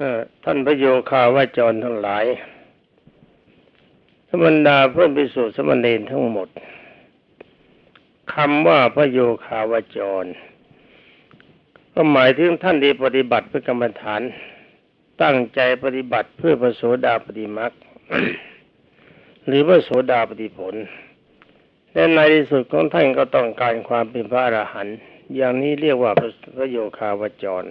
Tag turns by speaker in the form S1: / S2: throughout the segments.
S1: อท่านพระโยคาวาจรทั้งหลายธรรมดาเพื่อนพิสุทธิสมณเณรทั้งหมดคำว่าพระโยคาวาจร ก็หมายถึงท่านที่ปฏิบัติเพื่อกรรมฐาน ตั้งใจปฏิบัติเพื่อพระโสดาปฏิมักหรือพระโสดาปฏิผล และในที่สุดของท่านก็ต้องการความเป็นพระอรหันต์อย่างนี้เรียกว่าพระโยคาวจร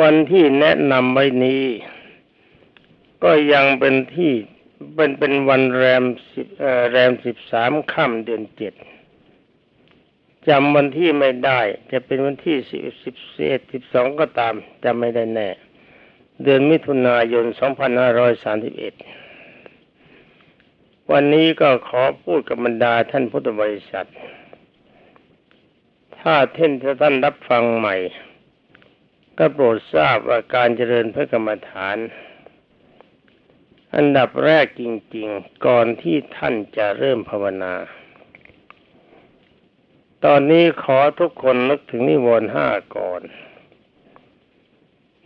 S1: วันที่แนะนำไว้นี้ ก็ยังเป็นที่เป็นเป็นวันแรมสิบแรมสิบสามค่ำเดือนเจ็ดจำวันที่ไม่ได้ จะเป็นวันที่สิบสิบเอ็ดสิบสองก็ตามจำไม่ได้แน่ เดือนมิถุนายนสองพันห้าร้อยสามสิบเอ็ดวันนี้ก็ขอพูดกับบรรดาท่านพุทธบริษัท ถ้าท่านท่านรับฟังใหม่ ก็โปรดทราบว่าการเจริญพระกรรมฐาน อันดับแรกจริง ๆ ก่อนที่ท่านจะเริ่มภาวนา ตอนนี้ขอทุกคนนึกถึงนิวรณ์ห้าก่อน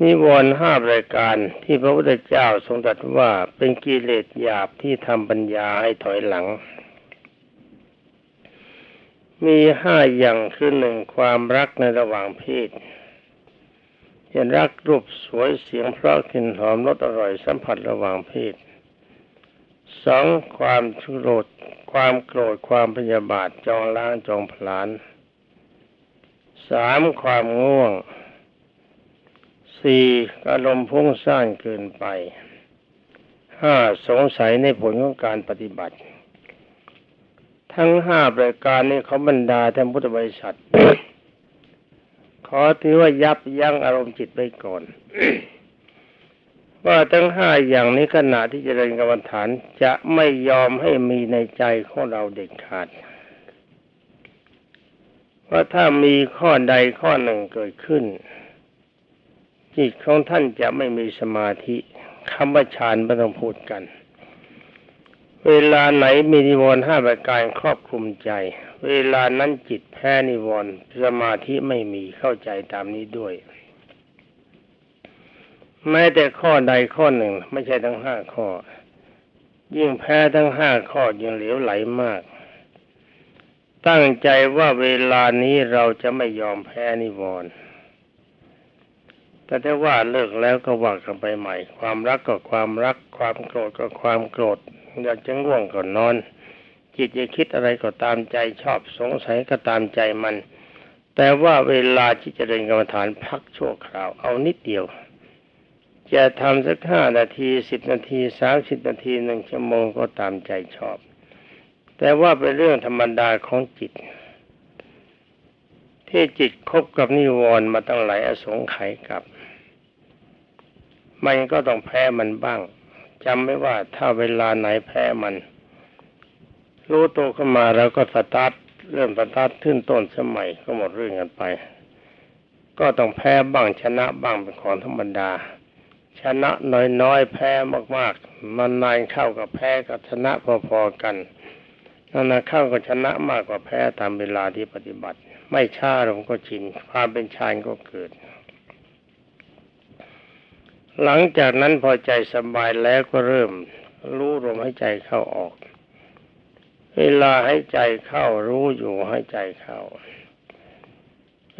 S1: นิวรณ์ห้ารายการที่พระพุทธเจ้าทรงตรัสว่าเป็นกิเลสหยาบที่ทำปัญญาให้ถอยหลัง มีห้าอย่างคือหนึ่งความรักในระหว่างเพศ จะรักรูปสวยเสียงเพราะกลิ่นหอมรสอร่อยสัมผัสระหว่างเพศสองความโกรธความโกรธความพยาบาทจองล้างจองผลาญสามความง่วงสี่อารมณ์พุ่งสร้างเกินไปห้าสงสัยในผลของการปฏิบัติ ทั้งห้าประการนี้เขาบรรดาท่านพุทธบริษัท ขอถือว่ายับยั้งอารมณ์จิตไปก่อนว่าทั้งห้าอย่างนี้ขณะที่จเจริญกรรมฐานจะไม่ยอมให้มีในใจของเราเด็ดขาดว่าถ้ามีข้อใดข้อหนึ่งเกิดขึ้น จิตของท่านจะไม่มีสมาธิคำว่าฌานไม่ต้องพูดกัน เวลาไหนมีนิวรณ์ห้าประการครอบคลุมใจ เวลานั้นจิตแพ้นิวรณ์สมาธิไม่มีเข้าใจตามนี้ด้วย แม้แต่ข้อใดข้อหนึ่ง ไม่ใช่ทั้งห้าข้อ ยิ่งแพ้ทั้งห้าข้อยิ่งเหลวไหลมาก ตั้งใจว่าเวลานี้เราจะไม่ยอมแพ้นิวรณ์แต่ถ้าว่าเลิกแล้วก็ว่ากันไปใหม่ ความรักก็ความรัก ความโกรธก็ความโกรธอยากจะง่วงก็นอน จิตจะคิดอะไรก็ตามใจชอบสงสัยก็ตามใจมัน แต่ว่าเวลาที่จะเดินกรรมฐานพักชั่วคราวเอานิดเดียว จะทำสักห้านาทีสิบนาทีสามสิบนาทีหนึ่งชั่วโมงก็ตามใจชอบ แต่ว่าเป็นเรื่องธรรมดาของจิตที่จิตคบกับนิวรณ์มาตั้งหลายอสงไขยกับ มันก็ต้องแพ้มันบ้างจำไม่ว่าถ้าเวลาไหนแพ้มัน รู้ตัวขึ้นมาแล้วก็สตาร์ทเริ่มสตาร์ทขึ้นต้นสมัยก็หมดเรื่องกันไป ก็ต้องแพ้บ้างชนะบ้างเป็นของธรรมดา ชนะน้อยๆแพ้มากๆ มันนานเข้ากับแพ้กับชนะพอๆกันนั่นเข้ากับชนะมากกว่าแพ้ตามเวลาที่ปฏิบัติ ไม่ช้าลงก็ชินความเป็นชายก็เกิด หลังจากนั้นพอใจสบายแล้วก็เริ่มรู้ลมหายใจเข้าออก เวลาให้ใจเข้ารู้อยู่ให้ใจเข้า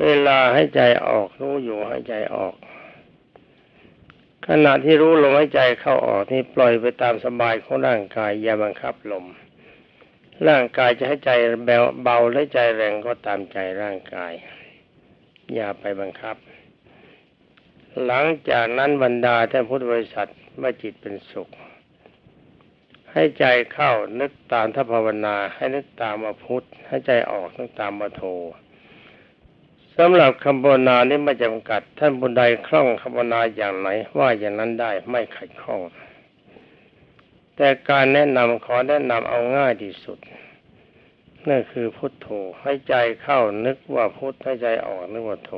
S1: เวลาให้ใจออกรู้อยู่ให้ใจออก ขณะที่รู้ลมใหายใจเข้าออกนี่ปล่อยไปตามสบายของร่างกายอย่าบังคับลม ร่างกายจะให้ใจเบาและใจแรงก็ตามใจร่างกาย อย่าไปบังคับ หลังจากนั้นบรรดาท่านพุทธบริษัทเมื่อจิตเป็นสุข ให้ใจเข้านึกตามทัภาวนา ให้นึกตามมาพุทธให้ใจออกนึกตามมาโทสำหรับคำภาวนานี้ไม่จำกัด ท่านบุญใดคล่องคำภาวนาอย่างไหน ว่าอย่างนั้นได้ไม่ขัดข้อง แต่การแนะนำขอแนะนำเอาง่ายที่สุดนั่นคือพุทโธให้ใจเข้านึกว่าพุทธให้ใจออกนึกว่าโธ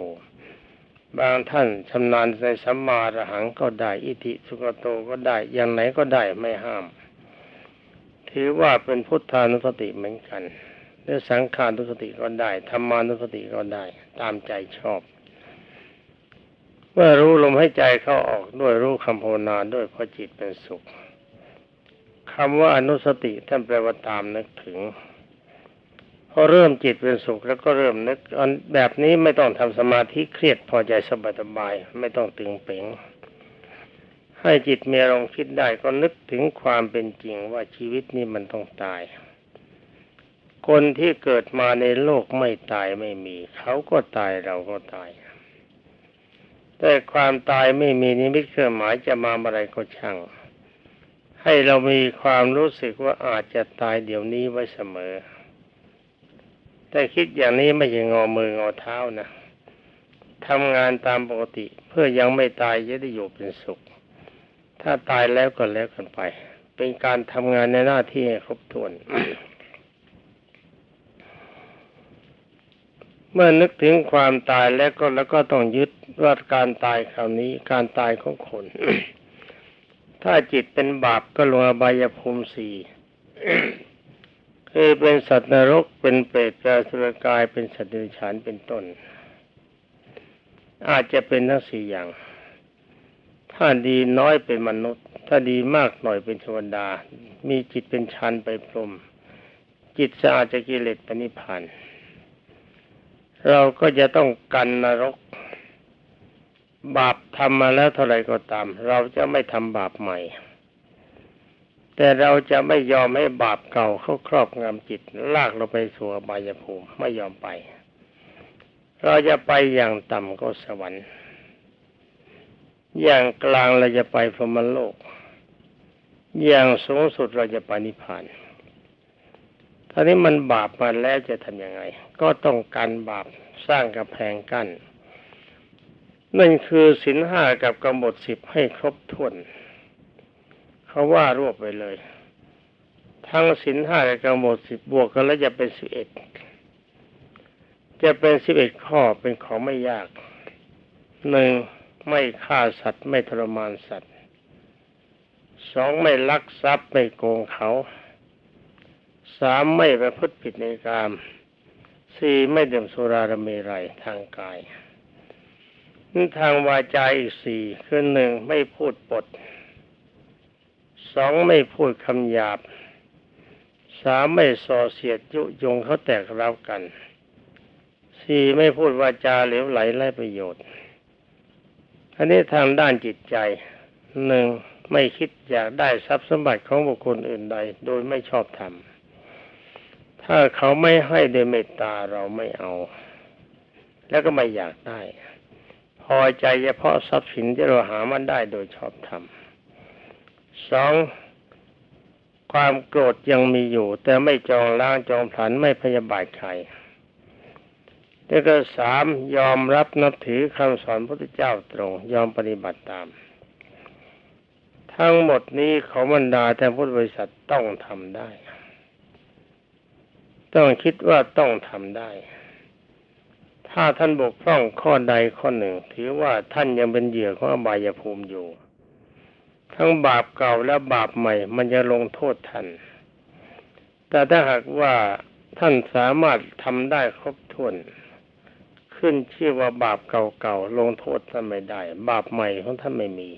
S1: บางท่านชำนาญในสัมมาระหังก็ได้ อิติสุกโตก็ได้อย่างไหนก็ได้ไม่ห้าม ถือว่าเป็นพุทธานุสติเหมือนกันหรือสังขานุสติก็ได้ธรรมานุสติก็ได้ ตามใจชอบ เมื่อรู้ลมหายใจเข้าออกด้วยรู้คำภาวนาด้วยเพราะจิตเป็นสุขคำว่าอนุสติท่านแปลว่าตามนึกถึงพอเริ่มจิตเป็นสุขแล้วก็เริ่มนึกอันแบบนี้ไม่ต้องทำสมาธิเครียดพอใจสบายสบายไม่ต้องตึงเป่ง ให้จิตมีอารมณ์คิดได้ก็นึกถึงความเป็นจริงว่าชีวิตนี้มันต้องตาย คนที่เกิดมาในโลกไม่ตายไม่มี เขาก็ตายเราก็ตาย แต่ความตายไม่มีนิมิตเครื่องหมายจะมาอะไรก็ช่าง ให้เรามีความรู้สึกว่าอาจจะตายเดี๋ยวนี้ไว้เสมอ แต่คิดอย่างนี้ไม่ใช่งอมืองอเท้านะทำงานตามปกติเพื่อยังไม่ตายจะได้อยู่เป็นสุข ถ้าตายแล้วก็แล้วกันไป เป็นการทำงานในหน้าที่ครบถ้วน เมื่อนึกถึงความตายแล้วก็แล้วก็ต้องยึดว่าการตายคราวนี้การตายของคน ถ้าจิตเป็นบาปก็ลงอบายภูมิสี่คือเป็นสัตว์นรกเป็นเปรตเป็นสุรกายเป็นสัตว์เดรัจฉานเป็นต้น อาจจะเป็นทั้งสี่อย่าง ถ้าดีน้อยเป็นมนุษย์ ถ้าดีมากหน่อยเป็นเทวดา มีจิตเป็นฌานไปพรหมจิตสะอาดจากกิเลสปณิพานเราก็จะต้องกันนรก บาปทำมาแล้วเท่าไรก็ตาม เราจะไม่ทำบาปใหม่ แต่เราจะไม่ยอมให้บาปเก่าเข้าครอบงำจิต ลากเราไปสู่อบายภูมิไม่ยอมไป เราจะไปอย่างต่ำก็สวรรค์ อย่างกลางเราจะไปพรหมโลก อย่างสูงสุดเราจะไปนิพพานท่านี้มันบาปมาแล้วจะทำยังไง ก็ต้องการบาปสร้างกำแพงกั้นนั่นคือสินห้ากับกำหนดสิบให้ครบถ้วน เขาว่ารวบไปเลย ทั้งสินห้ากับกำหนดสิบบวกกันแล้วจะเป็นสิบเอ็ดจะเป็นสิบเอ็ดข้อเป็นของไม่ยากหนึ่ง ไม่ฆ่าสัตว์ไม่ทรมานสัตว์สองไม่ลักทรัพย์ไม่โกงเขาสามไม่ประพฤติผิดในกามสี่ไม่ดื่มสุรารเมรัยทางกายทางวาจาอีกสี่คือหนึ่งไม่พูดปดสองไม่พูดคำหยาบสามไม่ส่อเสียดยุยงเขาแตกร้าวกันสี่ไม่พูดวาจาเหลวไหลไร้ประโยชน์ อันนี้ทางด้านจิตใจหนึ่งไม่คิดอยากได้ทรัพย์สมบัติของบุคคลอื่นใด โดยไม่ชอบธรรมถ้าเขาไม่ให้โดยเมตตาเราไม่เอา แล้วก็ไม่อยากได้ พอใจเฉพาะทรัพย์สินที่เราหามันได้โดยชอบธรรมสองความโกรธยังมีอยู่ แต่ไม่จองล้างจองผลันไม่พยาบาทใคร แล้วก็สามยอมรับนับถือคำสอนพระพุทธเจ้าตรง ยอมปฏิบัติตาม ทั้งหมดนี้ของบรรดาแต่พุทธบริษัทต้องทำได้ ต้องคิดว่าต้องทำได้ ถ้าท่านบกพร่องข้อใดข้อหนึ่ง ถือว่าท่านยังเป็นเหยื่อของอบายภูมิอยู่ ทั้งบาปเก่าและบาปใหม่ มันจะลงโทษท่าน แต่ถ้าหากว่าท่านสามารถทำได้ครบถ้วน ขึ้นชื่อว่าบาปเก่าๆลงโทษท่านไม่ได้ บาปใหม่ของท่านไม่มี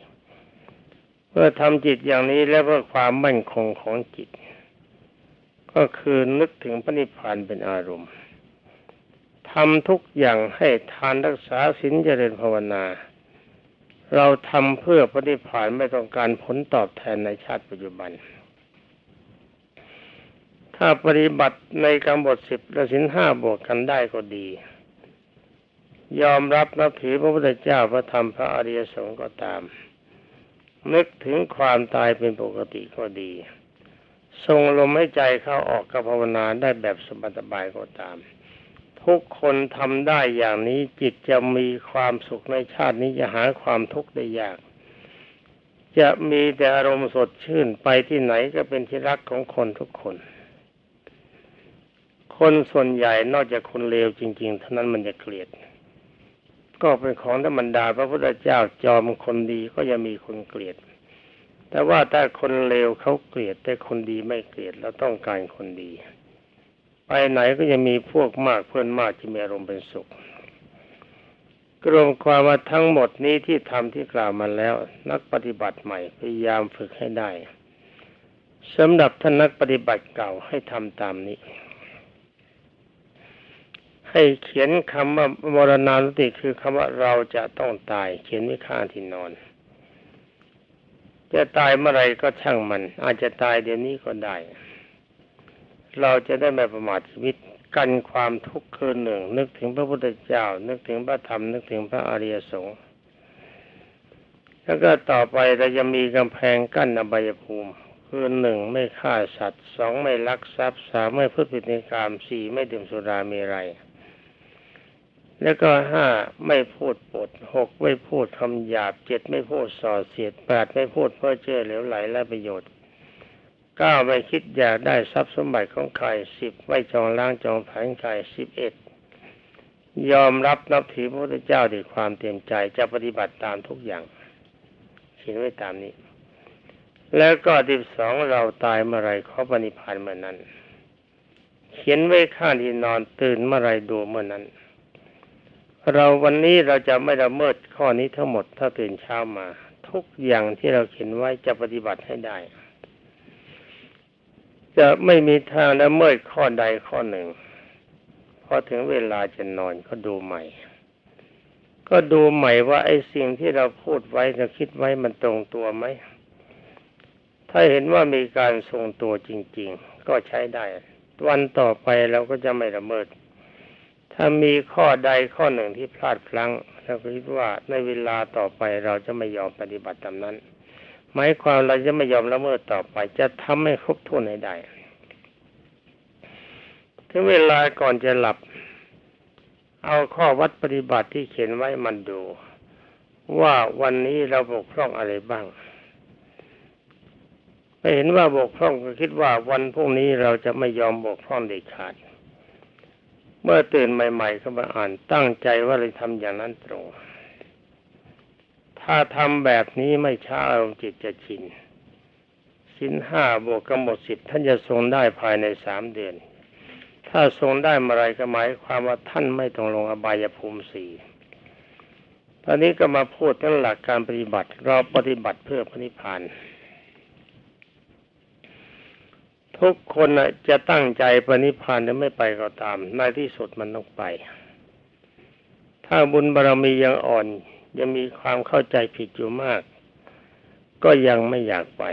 S1: เมื่อทำจิตอย่างนี้แล้วเพื่อความมั่นคงของจิต ก็คือนึกถึงพระนิพพานเป็นอารมณ์ทำทุกอย่างให้ทานรักษาศีลเจริญภาวนา เราทำเพื่อพระนิพพานไม่ต้องการผลตอบแทนในชาติปัจจุบัน ถ้าปฏิบัติในกำบทสิบและสินห้าบวกกันได้ก็ดี ยอมรับนับถือพระพุทธเจ้าพระธรรมพระอริยสงฆ์ก็ตาม นึกถึงความตายเป็นปกติก็ดี ทรงลมให้ใจเข้าออกกับภาวนาได้แบบสบายๆก็ตาม ทุกคนทำได้อย่างนี้จิตจะมีความสุขในชาตินี้จะหาความทุกข์ได้ยาก จะมีแต่อารมณ์สดชื่นไปที่ไหนก็เป็นที่รักของคนทุกคนคนส่วนใหญ่นอกจากคนเลวจริง ๆ เท่านั้นมันจะเกลียด ก็เป็นของธรรมดาพระพุทธเจ้าจอมคนดีก็ยังมีคนเกลียด แต่ว่าถ้าคนเลวเขาเกลียด แต่คนดีไม่เกลียดเราต้องการคนดี ไปไหนก็จะมีพวกมากเพื่อนมากที่มีอารมณ์เป็นสุขกรวมความว่าทั้งหมดนี้ที่ทำที่กล่าวมาแล้ว นักปฏิบัติใหม่พยายามฝึกให้ได้สำหรับท่านนักปฏิบัติเก่าให้ทำตามนี้ ให้เขียนคำว่ามรณานุสติคือคำว่าเราจะต้องตาย เขียนไว้ข้างที่นอน จะตายเมื่อไรก็ช่างมัน อาจจะตายเดี๋ยวนี้ก็ได้ เราจะได้ไม่ประมาทชีวิตกันความทุกข์คืนหนึ่ง นึกถึงพระพุทธเจ้า นึกถึงพระธรรม นึกถึงพระอริยสงฆ์แล้วก็ต่อไปเราจะมีกำแพงกั้นอบายภูมิคือหนึ่งไม่ฆ่าสัตว์สองไม่ลักทรัพย์สามไม่พูดผิดในกรรมสี่ไม่ดื่มสุรามีไร แล้วก็ห้าไม่พูดปดหกไม่พูดคำหยาบเจ็ดไม่พูดส่อเสียดแปดไม่พูดเพ้อเจ้อเหลวไหลและประโยชน์เก้าไม่คิดอยากได้ทรัพย์สมบัติของใครสิบไม่จองล้างจองแผลานใครสิบเอ็ดยอมรับนับถือพระพุทธเจ้าด้วยความเต็มใจจะปฏิบัติตามทุกอย่างเขียนไว้ตามนี้ แล้วก็ที่สองเราตายเมื่อไรขอปณิพานเมื่อนั้น เขียนไว้ข้างที่นอนตื่นเมื่อไรดูเมื่อนั้น เราวันนี้เราจะไม่ละเมิดข้อนี้ทั้งหมดถ้าตื่นเช้ามา ทุกอย่างที่เราเขียนไว้จะปฏิบัติให้ได้ จะไม่มีทางละเมิดข้อใดข้อหนึ่งพอถึงเวลาจะนอนก็ดูใหม่ ก็ดูใหม่ว่าไอ้สิ่งที่เราพูดไว้เราคิดไว้มันตรงตัวไหมถ้าเห็นว่ามีการทรงตัวจริง ๆ ก็ใช้ได้ วันต่อไปเราก็จะไม่ละเมิด ถ้ามีข้อใดข้อหนึ่งที่พลาดพลั้งเราก็คิดว่าในเวลาต่อไปเราจะไม่ยอมปฏิบัติตามนั้น หมายความเราจะไม่ยอมละเมิดต่อไป จะทำให้ครบถ้วนให้ได้ถึงเวลาก่อนจะหลับ เอาข้อวัดปฏิบัติที่เขียนไว้มันดู ว่าวันนี้เราบกพร่องอะไรบ้างไม่เห็นว่าบกพร่องก็คิดว่าวันพรุ่งนี้เราจะไม่ยอมบกพร่องเด็ดขาด เมื่อตื่นใหม่ ๆ ก็มาอ่านตั้งใจว่าเราทำอย่างนั้นตรง ถ้าทำแบบนี้ไม่ช้าอารมณ์จิตจะชินสินห้าบวกกำหนดสิบท่านจะทรงได้ภายในสามเดือน ถ้าทรงได้เมื่อไรก็หมายความว่าท่านไม่ต้องลงอบายภูมิสี่ตอนนี้ก็มาพูดถึงหลักการปฏิบัติ เราปฏิบัติเพื่อพระนิพพาน ทุกคนจะตั้งใจปณิพานหรือไม่ไปก็ตาม ในที่สุดมันต้องไป ถ้าบุญบารรมียังอ่อน ยังมีความเข้าใจผิดอยู่มาก ก็ยังไม่อยากไป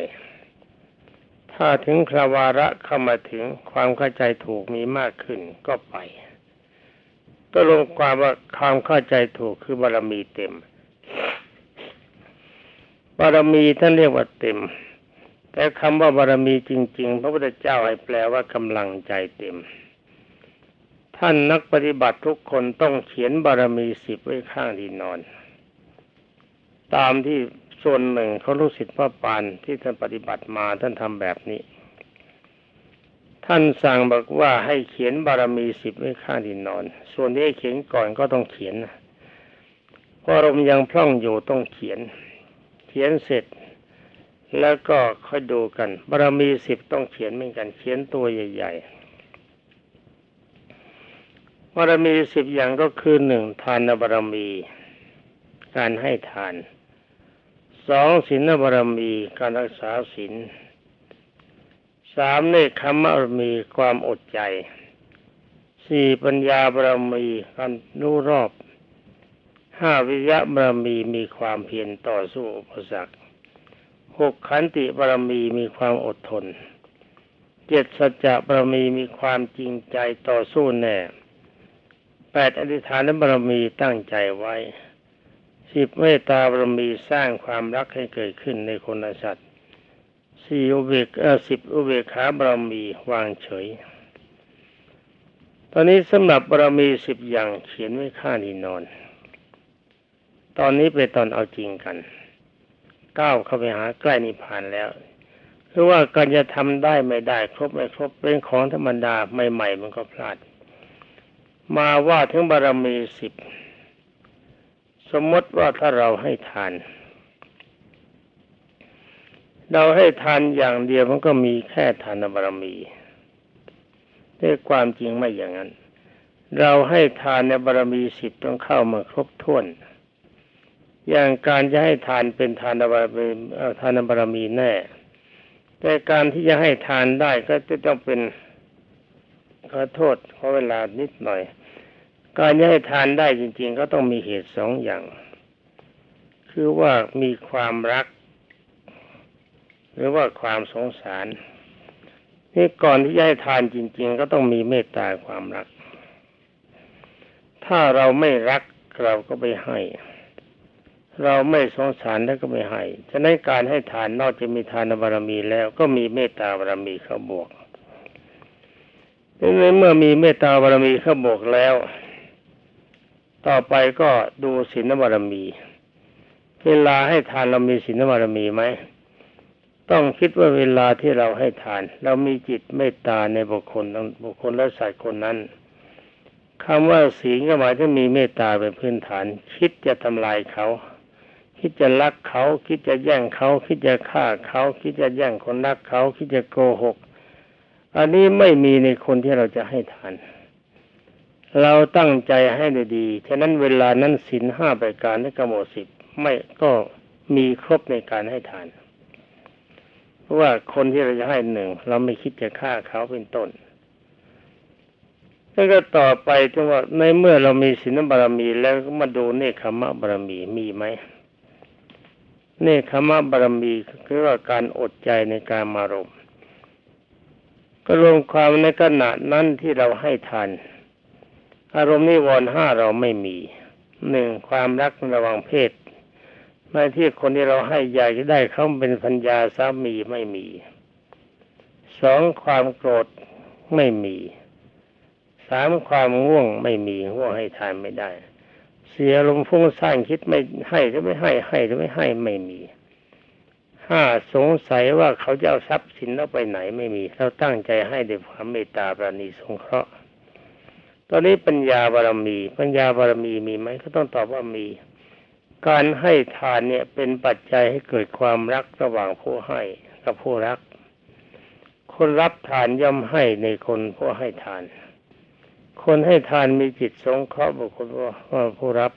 S1: ถ้าถึงคราวาระเข้ามาถึงความเข้าใจถูกมีมากขึ้นก็ไป ก็ลงความว่าความเข้าใจถูกคือบารรมีเต็ม บารรมีท่านเรียกว่าเต็ม แต่คำว่าบารมีจริง ๆ พระพุทธเจ้าให้แปลว่ากำลังใจเต็ม ท่านนักปฏิบัติทุกคนต้องเขียนบารมีสิบไว้ข้างที่นอน ตามที่ส่วนหนึ่งเขารู้สิทธิ์พระปานที่ท่านปฏิบัติมาท่านทำแบบนี้ ท่านสั่งบอกว่าให้เขียนบารมีสิบไว้ข้างที่นอน ส่วนที่ให้เขียนก่อนก็ต้องเขียนนะเพราะลมยังพร่องอยู่ต้องเขียน เขียนเสร็จ แล้วก็ค่อยดูกันบารมีสิบต้องเขียนเหมือนกัน เขียนตัวใหญ่ๆบารมีสิบอย่างก็คือหนึ่งทานบารมี การให้ทานสองศีลบารมีการรักษาศีลสามเนคขมบารมีความอดใจสี่ปัญญาบารมีการรู้รอบห้าวิยะบารมีมีความเพียรต่อสู้อุปสรรค หกขันติบารมีมีความอดทนเจ็ดสัจจะบารมีมีความจริงใจต่อสู้แน่แปดอธิษฐานบารมีตั้งใจไว้สิบเมตตาบารมีสร้างความรักให้เกิดขึ้นในคนและสัตว์สี่อุเบกสิบอุเบกขาบารมีวางเฉย ตอนนี้สำหรับบารมีสิบอย่างเขียนไว้ข้างที่นอน ตอนนี้ไปตอนเอาจริงกัน ก้าวเข้าไปหาใกล้นิพพานแล้วคือว่าการจะทำได้ไม่ได้ ครบไม่ครบเป็นของธรรมดาใหม่ๆมันก็พลาด มาว่าถึงบารมีสิบสมมติว่าถ้าเราให้ทาน เราให้ทานอย่างเดียวมันก็มีแค่ทานบารมีแต่ความจริงไม่อย่างนั้น เราให้ทานในบารมีสิบต้องเข้ามาครบถ้วน อย่างการจะให้ทานเป็นทานบารมีทานบารมีแน่ แต่การที่จะให้ทานได้ก็จะต้องเป็นขอโทษขอเวลานิดหน่อย การจะให้ทานได้จริง ๆ ก็ต้องมีเหตุสองอย่าง คือว่ามีความรัก หรือว่าความสงสารนี่ก่อนที่จะให้ทานจริง ๆ ก็ต้องมีเมตตาความรัก ถ้าเราไม่รักเราก็ไม่ให้ เราไม่สงสารแล้วก็ไม่ให้ฉะนั้นการให้ทานนอกจากมีทานบารมีแล้วก็มีเมตตาบารมีเข้าบวกในเมื่อมีเมตตาบารมีเข้าบวกแล้ว ต่อไปก็ดูศีลบารมี เวลาให้ทานเรามีศีลบารมีไหมต้องคิดว่าเวลาที่เราให้ทาน เรามีจิตเมตตาในบุคคลบุคคลและสัตว์คนนั้นคำว่าศีลก็หมายถึงมีเมตตาเป็นพื้นฐาน คิดจะทำลายเขา คิดจะลักเขา คิดจะแย่งเขา คิดจะฆ่าเขา คิดจะแย่งคนรักเขา คิดจะโกหก อันนี้ไม่มีในคนที่เราจะให้ทาน เราตั้งใจให้ดีๆฉะนั้นเวลานั้นศีลห้าประการและกำหนดสิบไม่ก็มีครบในการให้ทานเพราะว่าคนที่เราจะให้หนึ่งเราไม่คิดจะฆ่าเขาเป็นต้นแล้วก็ต่อไปถึงว่าในเมื่อเรามีศีลบารมีแล้วก็มาดูเนคขมะบารมีมีไหม เนคขมะบารมีคือว่าการอดใจในการมารมณ์ก็รวมความในขณะนั้นที่เราให้ทานอารมณ์นิวรณ์ห้าเราไม่มีหนึ่งความรักระหว่างเพศไม่ที่คนที่เราให้อยากจะได้เขาเป็นพัญญาสามีไม่มีสองความโกรธไม่มีสามความง่วงไม่มีง่วงให้ทานไม่ได้ เสียลมณ์ฟุ้งซ่านคิดไม่ให้หรือไม่ให้ให้หรือไม่ให้ไม่มีห้าสงสัยว่าเขาจะเอาทรัพย์สินเราไปไหนไม่มีเราตั้งใจให้ด้วยความเมตตาปราณีสงเคราะห์ตอนนี้ปัญญาบารมี ปัญญาบารมีมีไหมก็ต้องตอบว่ามี การให้ทานเนี่ยเป็นปัจจัยให้เกิดความรักระหว่างผู้ให้กับผู้รัก คนรับทานย่อมให้ในคนผู้ให้ทาน คนให้ทานมีจิตสงเคราะห์บุคคลว่าผู้รับ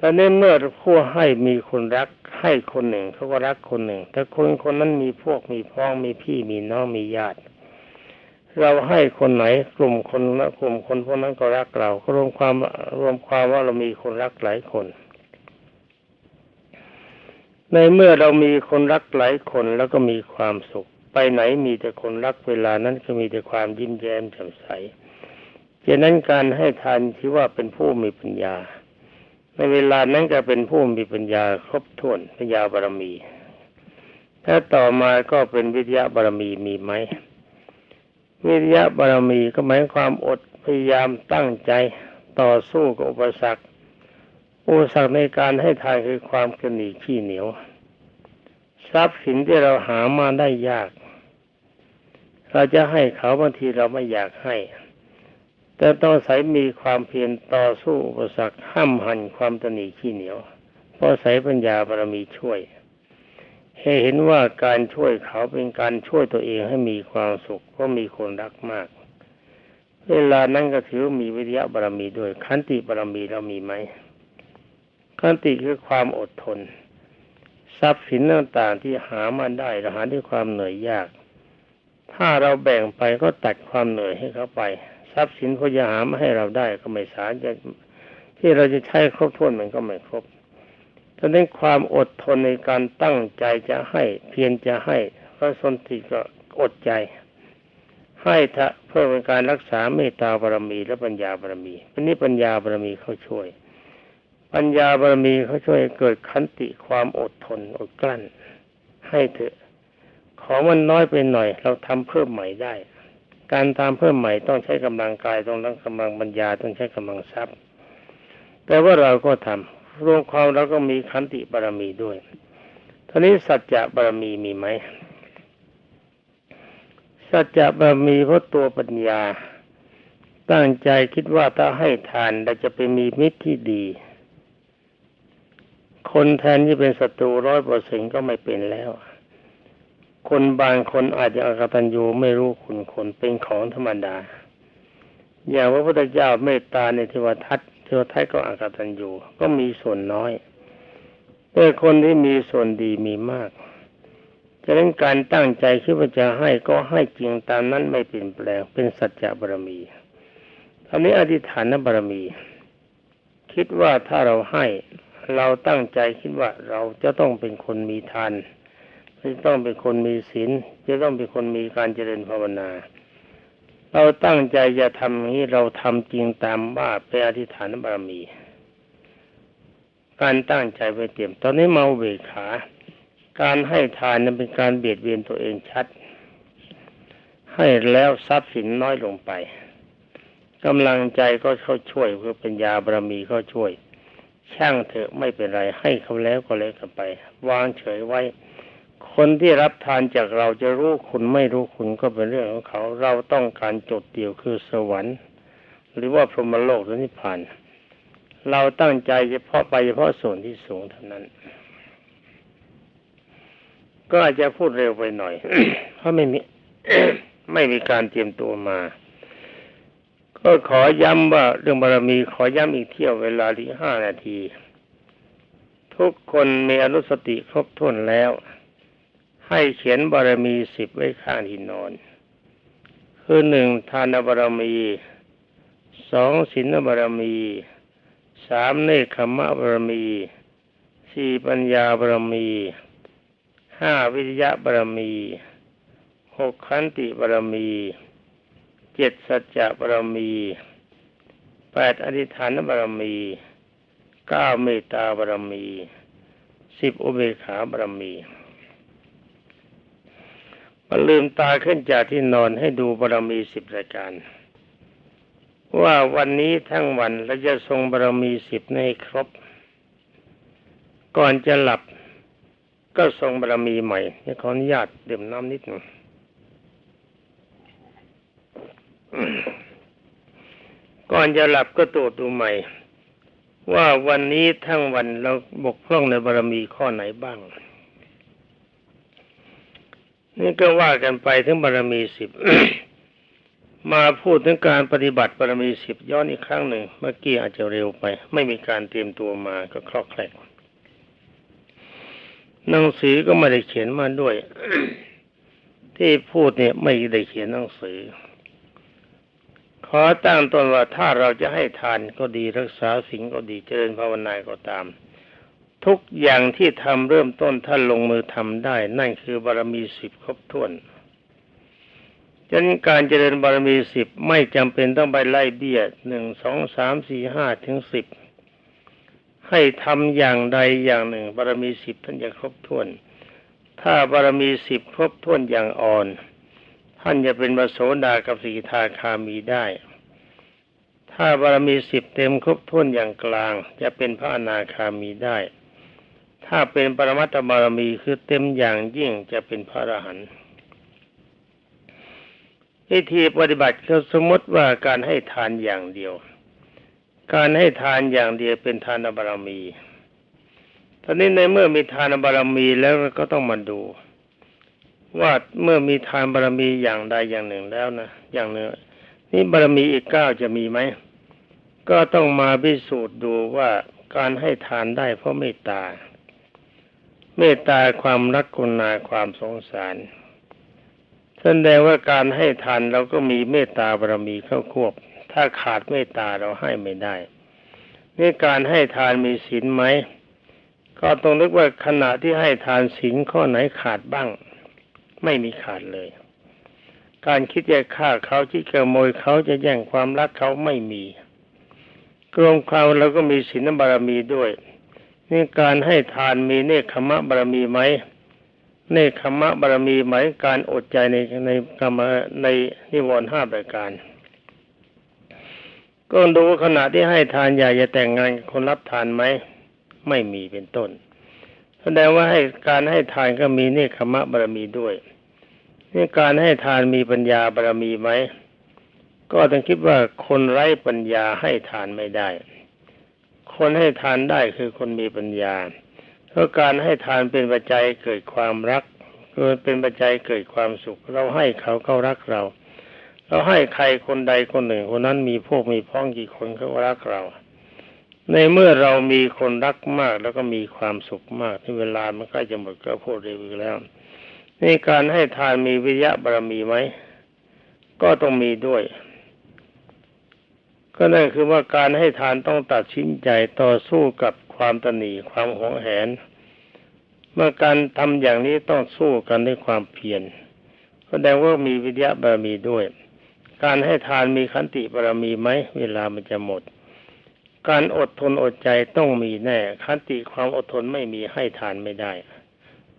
S1: ตอนนี้เมื่อผู้ให้มีคนรักให้คนหนึ่งเขาก็รักคนหนึ่ง แต่คนคนนั้นมีพวกมีพ้องมีพี่มีน้องมีญาติ เราให้คนไหนกลุ่มคนละกลุ่มคนพวกนั้นก็รักเราก็รวมความรวมความว่าเรามีคนรักหลายคน ในเมื่อเรามีคนรักหลายคนแล้วก็มีความสุข ไปไหนมีแต่คนรักเวลานั้นก็มีแต่ความยิ้มแย้มแจ่มใส ฉะนั้นการให้ทานที่ว่าเป็นผู้มีปัญญา ในเวลานั้นก็เป็นผู้มีปัญญาครบถ้วนปัญญาบารมี ถ้าต่อมาก็เป็นวิทยาบารมีมีไหมวิทยาบารมีก็หมายความอดพยายามตั้งใจต่อสู้กับอุปสรรค อุปสรรคในการให้ทานคือความกระหนีขี้เหนียว ทรัพย์สินที่เราหามาได้ยาก เราจะให้เขาบางทีเราไม่อยากให้ แต่ต้องใส่มีความเพียรต่อสู้อุปสรรคห้ามหันความตนีขี้เหนียว เพราะใส่ปัญญาบารมีช่วย ให้เห็นว่าการช่วยเขาเป็นการช่วยตัวเองให้มีความสุขเพราะมีคนรักมาก เวลานั้นก็ถือมีวิทยาบารมีด้วยขันติบารมีเรามีไหมขันติคือความอดทน ทรัพย์สินต่างๆที่หามาได้เราหาด้วยความเหนื่อยยาก ถ้าเราแบ่งไปก็ตัดความเหนื่อยให้เขาไป ทรัพย์สินเขาจะหามาให้เราได้ก็ไม่สารจะที่เราจะใช้ครบถ้วนมันก็ไม่ครบดังนั้นความอดทนในการตั้งใจจะให้เพียรจะให้ก็สนติก็อดใจ ให้ทะเพื่อเป็นการรักษาเมตตาบารมีและปัญญาบารมีอันนี้ปัญญาบารมีเขาช่วย ปัญญาบารมีเขาช่วยเกิดขันติความอดทนอดกลั้น ให้เถอะ ของมันน้อยไปหน่อย เราทำเพิ่มใหม่ได้ การตามเพิ่มใหม่ต้องใช้กำลังกายต้องต้องกำลังปัญญาต้องใช้กำลังทรัพย์ แต่ว่าเราก็ทำรวมความเราก็มีขันติบารมีด้วยท่านี้สัจจะบารมีมีไหมสัจจะบารมีเพราะตัวปัญญา ตั้งใจคิดว่าถ้าให้ทานเราจะไปมีมิตรที่ดี คนแทนที่เป็นศัตรูร้อยเปอร์เซ็นก็ไม่เป็นแล้ว คนบางคนอาจจะอกตัญญูไม่รู้คุณคนเป็นของธรรมดา อย่างพระพุทธเจ้าเมตตาในเทวทัตเทวทัตก็อกตันยูก็มีส่วนน้อยแต่คนที่มีส่วนดีมีมากจะเล่นการตั้งใจคิดว่าจะให้ก็ให้จริงตามนั้นไม่เปลี่ยนแปลงเป็นสัจจะบารมีอันนี้อธิษฐานบารมี คิดว่าถ้าเราให้เราตั้งใจคิดว่าเราจะต้องเป็นคนมีทาน จะต้องเป็นคนมีศีลจะต้องเป็นคนมีการเจริญภาวนา เราตั้งใจจะทำนี้เราทำจริงตามว่าเป็นอธิษฐานบารมี การตั้งใจไปเตรียม ตอนนี้มาเวขา การให้ทานนั้นเป็นการเบียดเบียนตัวเองชัด ให้แล้วทรัพย์สินน้อยลงไปกำลังใจก็เข้าช่วยเพื่อปัญญาบารมีเข้าช่วย ช่างเถอะไม่เป็นไรให้เขาแล้วก็แล้วกันไป วางเฉยไว้ คนที่รับทานจากเราจะรู้คุณไม่รู้คุณก็เป็นเรื่องของเขา เราต้องการจดเดียวคือสวรรค์ หรือว่าพรหมโลกหรือนิพพานเราตั้งใจเฉพาะไปเฉพาะส่วนที่สูงเท่านั้น ก็อาจจะพูดเร็วไปหน่อย เพราะไม่มีไม่มีการเตรียมตัวมา ก็ขอย้ำว่าเรื่องบารมีขอย้ำอีกเที่ยวเวลาที่ห้านาที ทุกคนมีอนุสติครบถ้วนแล้ว ให้เขียนบารมีสิบไว้ข้างที่นอน คือหนึ่งทานบารมีสองศีลบารมีสามเนคขมะบารมีสี่ปัญญาบารมีห้าวิริยะบารมีหกขันติบารมีเจ็ดสัจจะบารมีแปดอธิษฐานบารมีเก้าเมตตาบารมีสิบอุเบกขาบารมี ลืมตาขึ้นจากที่นอนให้ดูบารมีสิบรายการ ว่าวันนี้ทั้งวันเราจะทรงบารมีสิบให้ครบ ก่อนจะหลับก็ทรงบารมีใหม่นี่ขออนุญาตดื่มน้ำนิดหนึ่งก่อนจะหลับก็ตรวจดูใหม่ ว่าวันนี้ทั้งวันเราบกพร่องในบารมีข้อไหนบ้าง นี่ก็ว่ากันไปถึงบารมีสิบมาพูดถึงการปฏิบัติบารมีสิบย้อนอีกครั้งหนึ่ง เมื่อกี้อาจจะเร็วไป ไม่มีการเตรียมตัวมาก็คลอกแคลกหนังสือก็ไม่ได้เขียนมาด้วย ที่พูดเนี่ยไม่ได้เขียนหนังสือ ขอตั้งต้นว่าถ้าเราจะให้ทานก็ดีรักษาสิ่งก็ดีเจริญภาวนาก็ตาม ทุกอย่างที่ทำเริ่มต้นท่านลงมือทำได้ นั่นคือบารมีสิบครบถ้วนฉะนั้นการเจริญบารมีสิบไม่จำเป็นต้องไปไล่เบี้ยหนึ่งสองสามสี่ห้าถึงสิบให้ทำอย่างใดอย่างหนึ่ง บารมีสิบท่านจะครบถ้วน ถ้าบารมีสิบครบถ้วนอย่างอ่อน ท่านจะเป็นบโสดากับสีทาคามีได้ ถ้าบารมีสิบเต็มครบถ้วนอย่างกลาง จะเป็นพระอนาคามีได้ ถ้าเป็นปรมัตถบารมีคือเต็มอย่างยิ่งจะเป็นพระอรหันต์วิธีปฏิบัติก็สมมติว่าการให้ทานอย่างเดียว การให้ทานอย่างเดียวเป็นทานบารมีตอนนี้ในเมื่อมีทานบารมีแล้วก็ต้องมาดู ว่าเมื่อมีทานบารมีอย่างใดอย่างหนึ่งแล้วนะอย่างหนึ่งนี่บารมีอีกเก้าจะมีไหมก็ต้องมาพิสูจน์ดูว่าการให้ทานได้เพราะเมตตา เมตตาความรักกุณาความสงสารแสดงว่าการให้ทานเราก็มีเมตตาบารมีเข้าควบ ถ้าขาดเมตตาเราให้ไม่ได้นี่การให้ทานมีศีลไหม ก็ต้องนึกว่าขณะที่ให้ทานศีลข้อไหนขาดบ้าง ไม่มีขาดเลย การคิดจะฆ่าเขาที่ขโมยเขาจะแย่งความรักเขาไม่มีกรวมความเราก็มีศีลบารมีด้วย นี่การให้ทานมีเนคขมะบารมีไหมเนคขมะบารมีไหมการอดใจในในกรรมในนิวรณ์ห้าประการ ก็ดูขณะที่ให้ทานอยากจะแต่งงานคนรับทานไหมไม่มีเป็นต้น แสดงว่าให้การให้ทานก็มีเนคขมะบารมีด้วยนี่การให้ทานมีปัญญาบารมีไหมก็ต้องคิดว่าคนไร้ปัญญาให้ทานไม่ได้ คนให้ทานได้คือคนมีปัญญาเพราะการให้ทานเป็นปัจจัยเกิดความรักเกิดเป็นปัจจัยเกิดความสุข เราให้เขาเขารักเรา เราให้ใครคนใดคนหนึ่งคนนั้นมีพวกมีพ้องกี่คนเขารักเรา ในเมื่อเรามีคนรักมากแล้วก็มีความสุขมากที่เวลามันใกล้จะหมดก็พูดเร็วแล้วนี่การให้ทานมีวิริยะบารมีไหมก็ต้องมีด้วย ก็นั่นคือว่าการให้ทานต้องตัดสินใจต่อสู้กับความตนีความหงแหน เมื่อการทำอย่างนี้ต้องสู้กันด้วยความเพียรแสดงว่ามีวิทยาบารมีด้วย การให้ทานมีขันติบารมีไหมเวลามันจะหมด การอดทนอดใจต้องมีแน่ขันติความอดทนไม่มีให้ทานไม่ได้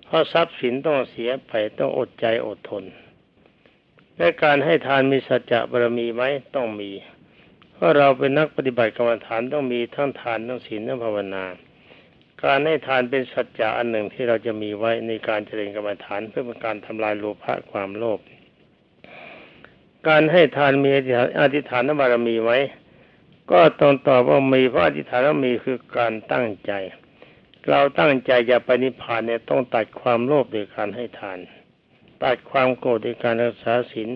S1: เพราะทรัพย์สินต้องเสียไปต้องอดใจอดทนและการให้ทานมีสัจจะบารมีไหมต้องมี เพราะเราเป็นนักปฏิบัติกรรมฐานต้องมีทั้งทานทั้งศีลทั้งภาวนา การให้ทานเป็นสัจจะอันหนึ่งที่เราจะมีไว้ในการเจริญกรรมฐานเพื่อเป็นการทำลายโลภะความโลภการให้ทานมีอธิษฐานบารมีไหมก็ต้องตอบว่ามีเพราะอธิษฐานมีคือการตั้งใจ เราตั้งใจจะไปนิพพานเนี่ยต้องตัดความโลภโดยการให้ทาน ตัดความโกรธโดยการรักษาศีล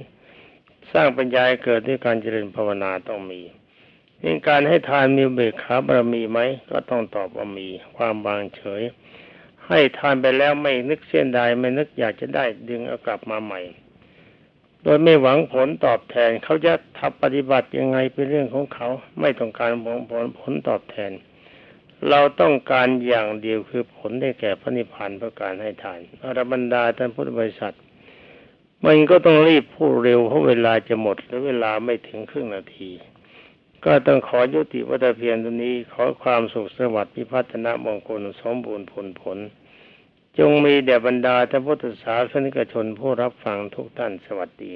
S1: สร้างปัญญาเกิดด้วยการเจริญภาวนาต้องมีนี่การให้ทานมีเบกขาบารมีไหมก็ต้องตอบว่ามีความวางเฉย ให้ทานไปแล้วไม่นึกเส้นใดไม่นึกอยากจะได้ดึงเอากลับมาใหม่ โดยไม่หวังผลตอบแทนเขาจะทำปฏิบัติยังไงเป็นเรื่องของเขาไม่ต้องการผลผลผลตอบแทน เราต้องการอย่างเดียวคือผลได้แก่พระนิพพานเพราะการให้ทานอรบรรดาท่านพุทธบริษัท มันก็ต้องรีบพูดเร็วเพราะเวลาจะหมดและเวลาไม่ถึงครึ่งนาที ก็ต้องขอยุติวัตเพียรตัวนี้ขอความสุขสวัสดิ์พิพัฒนามงคลสมบูรณ์ผลผล จงมีแด่บรรดาท่านพุทธศาสนิกชนผู้รับฟังทุกท่านสวัสดี